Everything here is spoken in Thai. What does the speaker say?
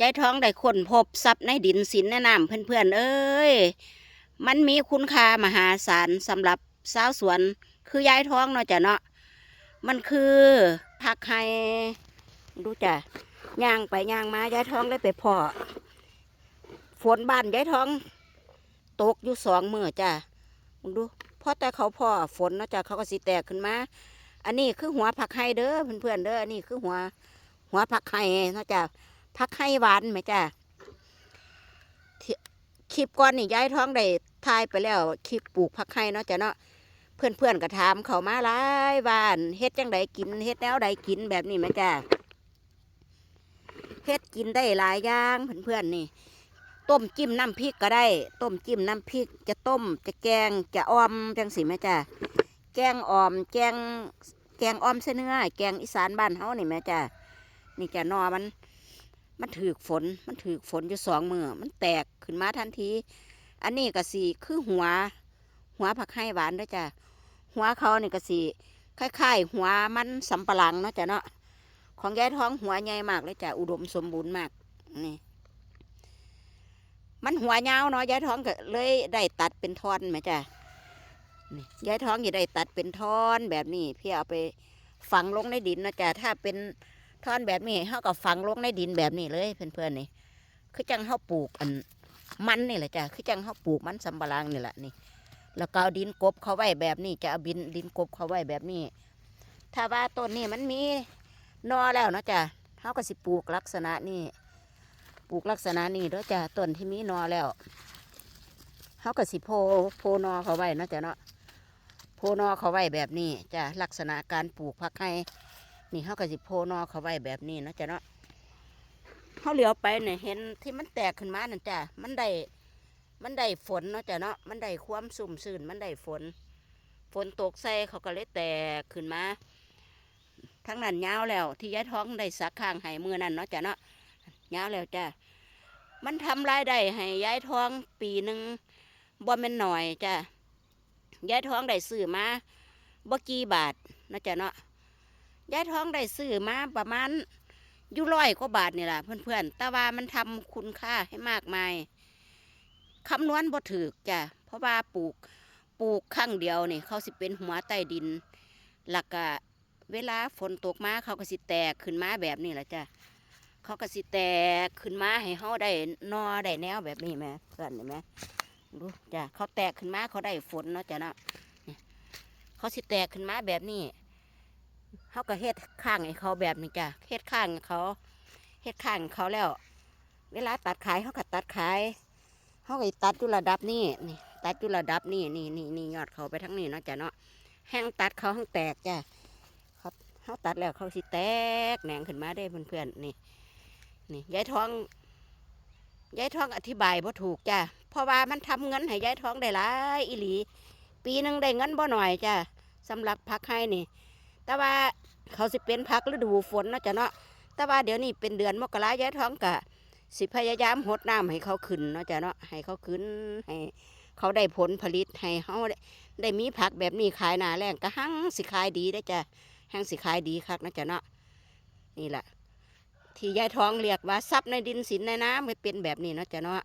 ยายท้องได้ค้นพบทรัพย์ในดินสินแนะนำเพื่อนๆเอ้ย มันมีคุณค่ามหาศาลสำหรับสาวสวน คือยายท้องเนาะจ้ะเนาะ มันคือผักไห้ดูจ้ะย่างไปย่างมายายท้องเลยไปพอฝนบ้านยายท้อง ตกอยู่สองมือจ้ะมึงดูพราะแต่เขาพอฝนเนาะจ้ะเขาก็สิแตกขึ้นมา อันนี้คือหัวผักไห้เด้อเพื่อนๆเด้ออันนี้คือหัวหัวผักไห้เนาะจ้ะ ผักไห้หวานไหมจ้ะคลิปก่อนนี่ยายท้องได้ทายไปแล้วคลิปปลูกผักไห้เนาะจ้ะเนาะเพื่อนเพื่อนก็ถามเขามาหลายบ้านเฮ็ดจังไดกินเฮ็ดแนวใดกินแบบนี้ไหมจ้ะเฮ็ดกินได้หลายอย่างเพื่อนเพื่อนนี่ ต้มจิ้มน้ำพริกก็ได้ ต้มจิ้มน้ำพริก จะต้มจะแกงจะออมจังสิไหมจ้ะแกงออมแกงแกงออมเส้นเนื้อแกงอีสานบ้านเฮานี่ไหมจ้ะนี่จะนอมัน มันถือฝน มันถือฝนอยู่สองมือ มันแตกขึ้นมาทันที อันนี้ก็สีคือหัว หัวผักไห้หวานด้วยจ้ะ หัวเขานี่ก็สีคล้ายๆ หัวมันสำปะหลังเนาะจ้ะเนาะ ของยายท้องหัวใหญ่มากเลยจ้ะ อุดมสมบูรณ์มาก นี่ มันหัวยาวเนาะยายท้องก็เลยได้ตัดเป็นท่อนไหมจ้ะนี่ยายท้องอย่าได้ตัดเป็นท่อนแบบนี้ เพื่อเอาไปฝังลงในดินนะจ้ะ ถ้าเป็น ท่อนแบบนี้เขาก็ฝังลงในดินแบบนี้เลยเพื่อนๆนี่คือจังเขาปลูกอันมันนี่แหละจ้ะคือจังเขาปลูกมันสำปะหลังนี่แหละนี่ แล้วก็เอาดินกบเขาไว้แบบนี้จะเอาบินดินกบเขาไว้แบบนี้ ถ้าว่าต้นนี้มันมีนอแล้วเนาะจ้ะเขาก็สิปลูกลักษณะนี้ปลูกลักษณะนี้เด้อจ้ะต้นที่มีนอแล้วเขาก็สิโพโพนอเขาไว้เนาะจ้ะเนาะโพนอเขาไว้แบบนี้จ้ะลักษณะการปลูกผักไห้ นี่เขาก็สิโพนอเขาไว้แบบนี้นะจ้ะเนาะเขาเหลียวไปเนี่ยเห็นที่มันแตกขึ้นมานั่นจ้ะมันได้มันได้ฝนเนาะจ้ะเนาะมันได้ความสุ่มซื่นมันได้ฝน ฝนตกใส่เขาก็เลยแตกขึ้นมาทั้งนั้นยาวแล้ว ที่ยายท้องได้สักข้างให้มือนั่นเนาะจ้ะเนาะยาวแล้วจ้ะมันทำรายได้ให้ยายท้องปีหนึ่งบ่แม่นหน่อยจ้ะยายท้องได้ซื้อมาบ่กี่บาทนะจ้ะเนาะ ยายท้องได้ซื้อมาประมาณยู่ร้อยกว่าบาทนี่แหละเพื่อนๆแต่ว่ามันทำคุณค่าให้มากมายคำนวณบ่ถือจ้ะเพราะว่าปลูกปลูกครั้งเดียวนี่เขาสิเป็นหัวใต้ดินแล้วก็เวลาฝนตกมาเขาก็สิแตกขึ้นมาแบบนี้แหละจ้ะเขาก็สิแตกขึ้นมาให้เขาได้นอได้แนวแบบนี้ไหมเพื่อนเห็นไหมดูจ้ะเขาแตกขึ้นมาเขาได้ฝนเนาะจ้ะเนาะเขาสิแตกขึ้นมาแบบนี้ เขาก็เฮ็ดข้างให้เขาแบบนี้จ้ะเฮ็ดข้างเขาเฮ็ดข้างเขาแล้ว เวลาตัดขายเขาก็ตัดขายเขาก็ตัดอยู่ระดับนี้นี่ ตัดอยู่ระดับนี้นี่นี่นี่ยอดเขาไปทั้งนี้เนาะจ้ะเนาะแห้งตัดเขาแห้งแตกจ้ะเขาเขาตัดแล้วเขาสิแตกแหนงขึ้นมาได้เพื่อนๆนี่ นี่ยายทองยายทองอธิบายบ่ถูกจ้ะเพราะว่ามันทำเงินให้ยายทองได้หลายอีหลี ปีหนึ่งได้เงินบ่หน่อยจ้ะสำหรับพักให้นี่ แต่ว่าเขาสิเป็นพักฤดูฝนเนาะจ้ะเนาะแต่ว่าเดี๋ยวนี้เป็นเดือนมกรายายท้องกะสิพยายามหดน้ำให้เขาขึ้นเนาะจ้ะเนาะให้เขาขึ้นให้เขาได้ผลผลิตให้เขาได้ได้มีผักแบบนี้ขายหนาแรงก็หั่งสิขายดีได้จ้ะหั่งสิขายดีคักนะจ้ะเนาะนี่แหละที่ยายท้องเรียกว่าทรัพย์ในดินสินในน้ำมันเป็นแบบนี้เนาะจ้ะเนาะ